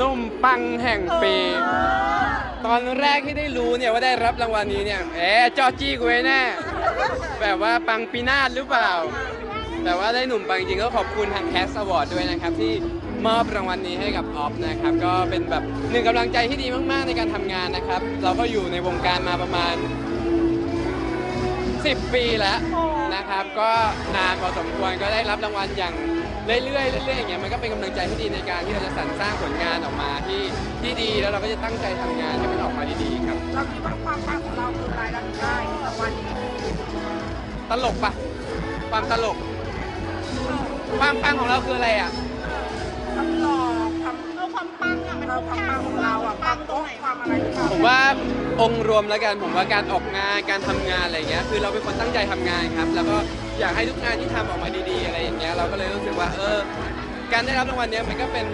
นุ่มปังแห่งปี ตอนแรกที่ได้รู้เนี่ยว่าได้รับรางวัลนี้เนี่ยเอ๊ะจอจี้กูไว้แน่แบบว่าปังปีนาศหรือเปล่า แต่ว่าได้หนุ่มปังจริงก็ขอบคุณทางแคสอวอร์ดด้วยนะครับ ที่มอบรางวัลนี้ให้กับออฟนะครับ ก็เป็นแบบหนึ่งกำลังใจที่ดีมากๆในการทำงานนะครับ เราก็อยู่ในวงการมาประมาณ 10 ปีแล้วนะครับ ก็นานพอสมควรก็ได้รับรางวัลอย่าง เรื่อยๆเรื่อยๆอย่างเงี้ยมันก็เป็นกำลังใจที่ดีในการที่เราจะสรรสร้างผลงานออกมาที่ที่ดีแล้วเราก็จะตั้งใจทำงานให้มันออกมาดีๆครับ เราคิดว่าความปังของเราคืออะไรเราถึงได้รางวัลนี้ตลกปะความตลก ความปังของเราคืออะไรอะคำหล่อความเอความปัง เอาความปังของเราอะปังตรงไหนความอะไรหรือเปล่าผมว่าองค์รวมแล้วกันผมว่าการออกงานการทำงานอะไรเงี้ยคือเราเป็นคนตั้งใจทำงานครับ แล้วก็อยากให้ทุกงานที่ทำออกมาดีๆ อะไรอย่างเงี้ยเราก็เลยรู้สึกว่าเออการได้รับรางวัลเนี้ยมันก็เป็น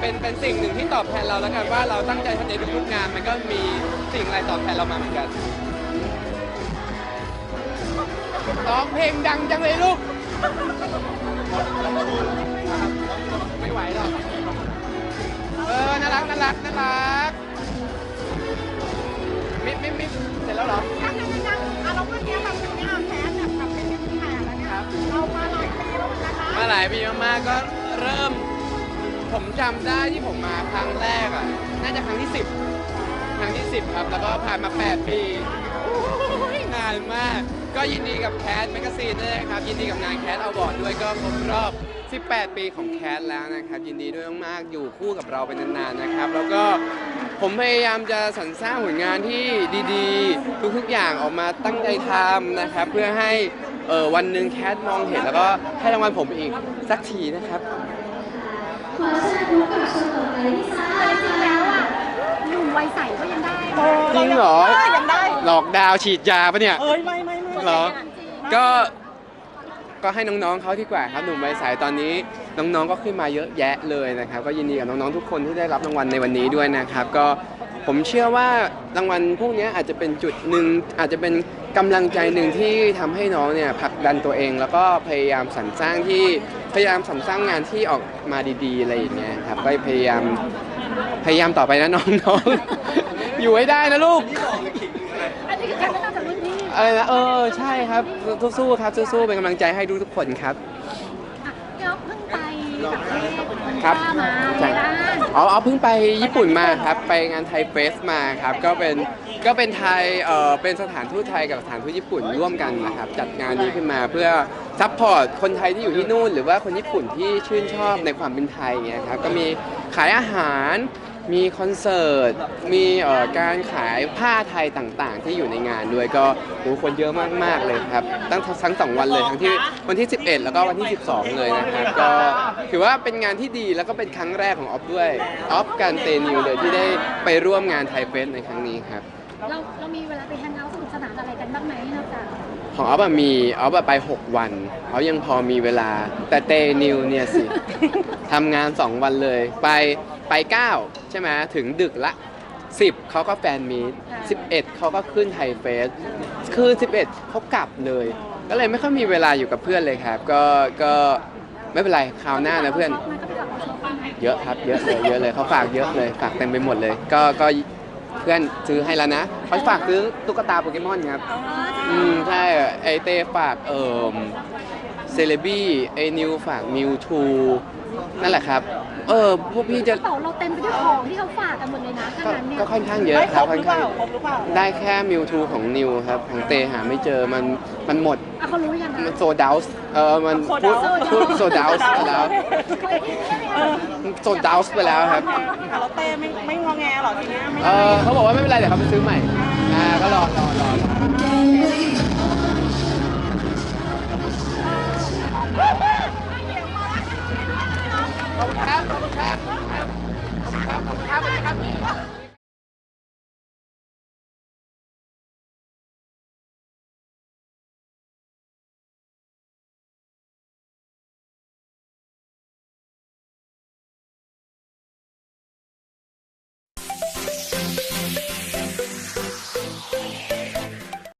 เป็นเป็นสิ่งหนึ่งที่ตอบแทนเราแล้วกันว่าเราตั้งใจทำในทุกๆงานมันก็มีสิ่งอะไรตอบแทนเรามาเหมือนกันร้องเพลงดังจังเลยลูกาหลายปีมากๆก็เริ่ม ผมจำได้ที่ผมมาครั้งแรกอะ น่าจะครั้งที่ 10 ครั้งที่ 10 ครับ แล้วก็ผ่านมา 8 ปีโอ้ยนานมาก ก็ยินดีกับแคสแมกกาซีนด้วยนะครับ ยินดีกับงานแคสเอาบอร์ดด้วยก็ครบรอบ 18 ปีของแคสแล้วนะครับ ยินดีด้วยมากๆ อยู่คู่กับเราเป็นนานๆนะครับ แล้วก็ผมพยายามจะสรรสร้างผลงานที่ดีๆ ทุกๆอย่างออกมาตั้งใจทำนะครับ เพื่อให้ เออวันหนึ่งแคสมองเห็นแล้วก็ให้รางวัลผมอีกสักทีนะครับ ขอเชิญพบกับโชว์ต่อไปที่ซ่าแต่จริงๆแล้วอะหนุ่มวัยใสก็ยังได้เออจริงเหรอ ยังได้หลอกดาวฉีดยาปะเนี่ย เอ้ยไม่ไม่ไม่เหรอ ก็ก็ให้น้องๆเขาดีกว่าครับหนุ่มใบสายตอนนี้น้องๆก็ขึ้นมาเยอะแยะเลยนะครับ ก็ยินดีกับน้องๆทุกคนที่ได้รับรางวัลในวันนี้ด้วยนะครับ ก็ผมเชื่อว่ารางวัลพวกนี้อาจจะเป็นจุดหนึ่งอาจจะเป็น กำลังใจหนึ่งที่ทำให้น้องเนี่ยผลักดันตัวเอง แล้วก็พยายามสรรสร้างที่พยายามสรรสร้างงานที่ออกมาดีๆอะไรอย่างเงี้ยครับก็พยายามพยายามต่อไปนะน้องๆ อยู่ให้ได้นะลูก อันนี้คือการแนะนำจากรุ่นพี่อะไรนะเออใช่ครับสู้ๆครับสู้ๆเป็นกำลังใจให้ทุกๆคนครับ อะเดี๋ยวเพิ่งไปต่างประเทศครับมาใช่ในด้าน อ๋อเอาเพิ่งไปญี่ปุ่นมาครับ ไปงานไทยเฟสมาครับ ก็เป็นก็เป็นไทยเออเป็นสถานทูตไทยกับสถานทูตญี่ปุ่นร่วมกันนะครับ จัดงานนี้ขึ้นมาเพื่อซัพพอร์ตคนไทยที่อยู่ที่นู่น หรือว่าคนญี่ปุ่นที่ชื่นชอบในความเป็นไทยเงี้ยครับก็มีขายอาหาร มีคอนเสิร์ต มีเอ่อการขายผ้าไทยต่างๆ ที่อยู่ในงานด้วยก็โหคนเยอะมากๆเลยครับ ตั้งทั้งสองวันเลยทั้งที่วันที่ 11 แล้วก็วันที่ 12 เลยนะครับก็ถือว่าเป็นงานที่ดีแล้วก็เป็นครั้งแรกของออฟด้วยออฟการเตนิวเลยที่ได้ไปร่วมงานไทยเฟสในครั้งนี้ครับ เราเรามีเวลาไปแฮงเอาท์สนุกสนานอะไรกันบ้างไหมนอกจาก ของออฟอะมีออฟอะไป 6 วันเขายังพอมีเวลาแต่เตนิวเนี่ยสิ ทำงาน 2 วันเลย ไป ไป 9 ใช่ไหมถึงดึกละ 10 เขาก็แฟนมีต11 เขาก็ขึ้นไทยเฟสคืน11 เขากลับเลย ก็เลยไม่ค่อยมีเวลาอยู่กับเพื่อนเลยครับ ก็ก็ไม่เป็นไรคราวหน้านะเพื่อนมันก็ไปกับช็อปบ้างไหมเยอะครับเยอะเลยเยอะเลยเขาฝากเยอะเลยฝากเต็มไปหมดเลย ก็ก็เพื่อนซื้อให้แล้วนะเขาฝากซื้อตุ๊กตาโปเกมอนครับ อืมใช่ไอเต้ฝากเอ่อ เซเลบี้ไอนิวฝากมิวทูนั่นแหละครับ เออพวกพี่กจะระเป๋าเราเต็มไปด้วยของที่เขาฝากกันหมดเลยนะถ้าก็งั้นเนี่ยก็ค่อนข้างเยอะไม่คครรับบหค่อรืนอเปข้างล่าครบหรือเปล่าได้แค่มิวทูของนิวครับ ของเตหาไม่เจอมันมันหมดอะเขารู้ยังนะมันโซดาวส์เออมันพูดพูดโซดาวส์ไปแล้วเออโซดาวส์ไปแล้วครับแต่เราเต้ไม่ไม่งอแงหรอทีเนี้ยไม่เออเขาบอกว่าไม่เป็นไรเดี๋ยวเขาไปซื้อใหม่อ่าก็รอรอรอรอ